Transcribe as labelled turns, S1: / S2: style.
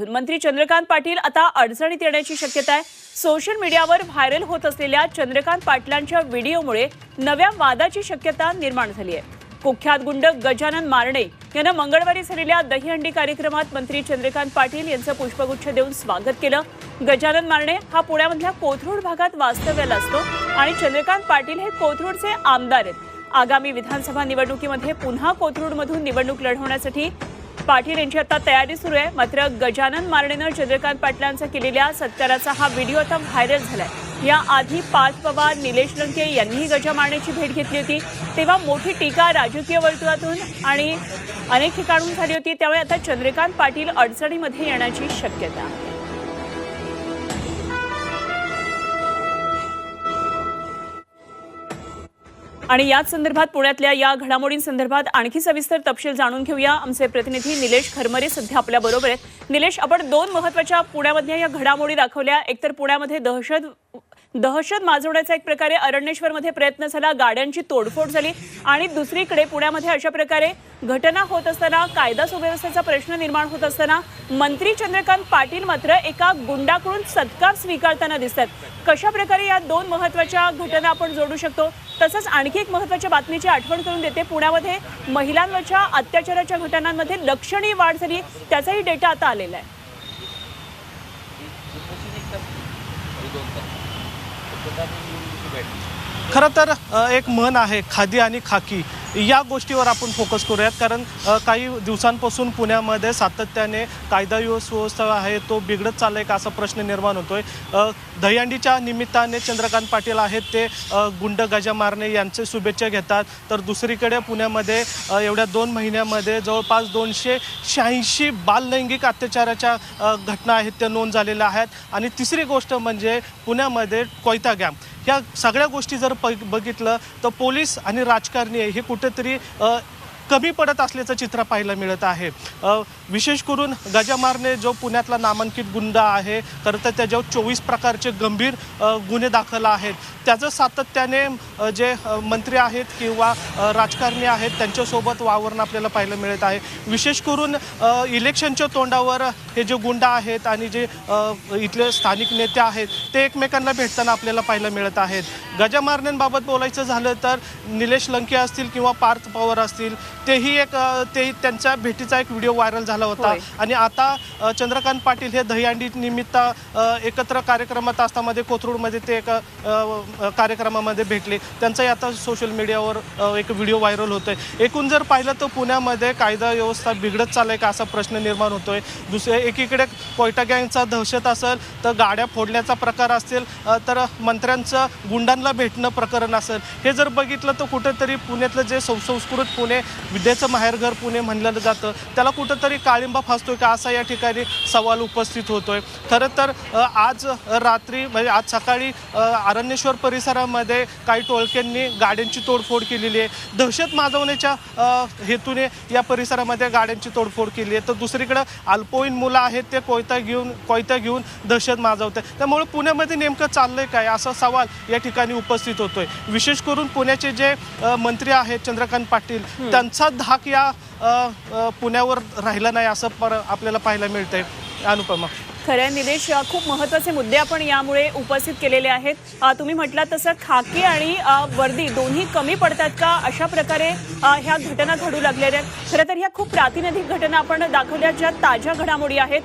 S1: माध्यमातून मंत्री चंद्रकांत पाटील आता अडचणीत येण्याची शक्यता आहे. सोशल मीडियावर व्हायरल होत असलेल्या चंद्रकांत पाटलांच्या व्हिडिओमुळे नव्या वादाची शक्यता निर्माण झाली आहे. कुख्यात गुंड गजानन मारणे यानं मंगळवारी झालेल्या दहीहंडी कार्यक्रमात मंत्री चंद्रकांत पाटील यांचं पुष्पगुच्छ देऊन स्वागत केलं. गजानन मारणे हा पुण्यामधल्या कोथरूड भागात वास्तव्याला असतो आणि चंद्रकांत पाटील हे कोथरूडचे आमदार आहेत. आगामी विधानसभा निवडणुकीमध्ये पुन्हा कोथरूडमधून निवडणूक लढवण्यासाठी पाटील यांची आता तयारी सुरू आहे. मात्र गजानन मारणेनं चंद्रकांत पाटलांचा केलेल्या सत्काराचा हा व्हिडिओ आता व्हायरल झालाय. या आधी पार्थ पवार निलेश लंके यांनीही गजा मारण्याची भेट घेतली होती. तेव्हा मोठी टीका राजकीय वर्तुळातून आणि अनेक ठिकाणून झाली होती. त्यामुळे आता चंद्रकांत पाटील अडचणीमध्ये येण्याची शक्यता आहे. आणि याच संदर्भात पुण्यातल्या या घडामोडींसंदर्भात आणखी सविस्तर तपशील जाणून घेऊया. आमचे प्रतिनिधी निलेश खरमरे सध्या आपल्या बरोबर आहेत. निलेश आपण दोन महत्त्वाच्या पुण्यामधल्या या घडामोडी दाखवल्या. एकतर पुण्यामध्ये दहशत दहशत माजवण्याचा एक प्रकारे अरण्येश्वरमध्ये प्रयत्न झाला. गाड्यांची तोडफोड झाली. आणि दुसरीकडे पुण्यामध्ये अशा प्रकारे घटना होत असताना कायदा सुव्यवस्थेचा प्रश्न निर्माण होत असताना मंत्री चंद्रकांत पाटील मात्र एका गुंडाकडून सत्कार स्वीकारताना दिसतात. कशा प्रकारे या दोन महत्त्वाच्या घटना आपण जोडू शकतो? तसंच आणखी एक महत्त्वाच्या बातमीची आठवण करून देते. पुण्यामध्ये महिलांवरच्या अत्याचाराच्या घटनांमध्ये लक्षणीय वाढ झाली. त्याचाही डेटा आता आलेला आहे.
S2: खरं तर एक म्हण आहे खादी आणि खाकी. या गोष्टीवर आपण फोकस करूयात. कारण काही दिवसांपासून पुण्यामध्ये सातत्याने कायदा सुव्यवस्था आहे तो बिघडत चाललाय का असा प्रश्न निर्माण होतोय. दहीहंडीच्या निमित्ताने चंद्रकांत पाटील आहेत ते गुंड गजा मारणे यांचे शुभेच्छा घेतात. तर दुसरीकडे पुण्यामध्ये एवढ्या दोन महिन्यामध्ये जवळपास दोनशे शहाऐंशी बाललैंगिक अत्याचाराच्या घटना आहेत त्या नोंद झालेल्या आहेत. आणि तिसरी गोष्ट म्हणजे पुण्यामध्ये कोयता गॅम या सगळ्या गोष्टी जर प बघितलं तर पोलीस आणि राजकारणी हे कुठेतरी कमी पडत असल्याचं चित्र पाहायला मिळत आहे. विशेष करून गजामारने जो पुण्यातला नामांकित गुंड आहे तर तर त्याच्यावर चोवीस प्रकारचे गंभीर गुन्हे दाखल आहेत. त्याचं सातत्याने जे मंत्री आहेत किंवा राजकारणी आहेत त्यांच्यासोबत वावरणं आपल्याला पाहायला मिळत आहे. विशेष करून इलेक्शनच्या तोंडावर हे जे गुंड आहेत आणि जे इथले स्थानिक नेते आहेत ते एकमेकांना भेटताना आपल्याला पाहायला मिळत आहेत. गजामारण्यांबाबत बोलायचं झालं तर निलेश लंके असतील किंवा पार्थ पवार असतील तेही एक ते त्यांच्या भेटीचा एक व्हिडिओ व्हायरल झाला होता. आणि आता चंद्रकांत पाटील हे दहीहंडी निमित्त एकत्र कार्यक्रमात असतामध्ये कोथरूडमध्ये ते एका कार्यक्रमामध्ये भेटले. त्यांचाही आता सोशल मीडियावर एक व्हिडिओ व्हायरल होतोय. एकूण जर पाहिलं तर पुण्यामध्ये कायदा व्यवस्था बिघडत चाललाय का असा प्रश्न निर्माण होतोय. दुसरे एकीकडे कोयटा गँगचा दहशत असेल तर गाड्या फोडण्याचा प्रकार असेल तर मंत्र्यांचं गुंडांना भेटणं प्रकरण असेल. हे जर बघितलं तर कुठेतरी पुण्यातलं जे सुसंस्कृत पुणे विद्येचं माहेरघर पुणे म्हणलं जातं. त्याला कुठंतरी काळिंबा फासतोय का असा या ठिकाणी सवाल उपस्थित होतोय. खरं तर आज रात्री म्हणजे आज सकाळी अरण्येश्वर परिसरामध्ये काही टोळक्यांनी गाड्यांची तोडफोड केलेली आहे. दहशत माजवण्याच्या हेतूने या परिसरामध्ये गाड्यांची तोडफोड केली आहे. तर दुसरीकडं अल्पवयीन मुलं आहेत ते कोयता घेऊन कोयता घेऊन दहशत माजवत आहे त्यामुळे पुण्यामध्ये नेमकं चाललंय काय असा सवाल या ठिकाणी उपस्थित होतोय. विशेष करून पुण्याचे जे मंत्री आहेत चंद्रकांत पाटील त्यांचा कुठलाचा धाक या पुण्यावर राहिला नाही असं पर आपल्याला पाहायला मिळते अनुपमा.
S1: खरं निदेश खूप महत्त्वाचे मुद्दे आपण यामुळे उपस्थित केलेले आहेत. तुम्ही म्हटलात तसं खाकी आणि वर्दी दोन्ही कमी पडतात का? अशा प्रकारे ह्या घटना घडू लागलेल्या आहेत. खरं तर ह्या खूप प्रातिनिधिक घटना आपण दाखवल्या ज्या ताज्या घडामोडी आहेत.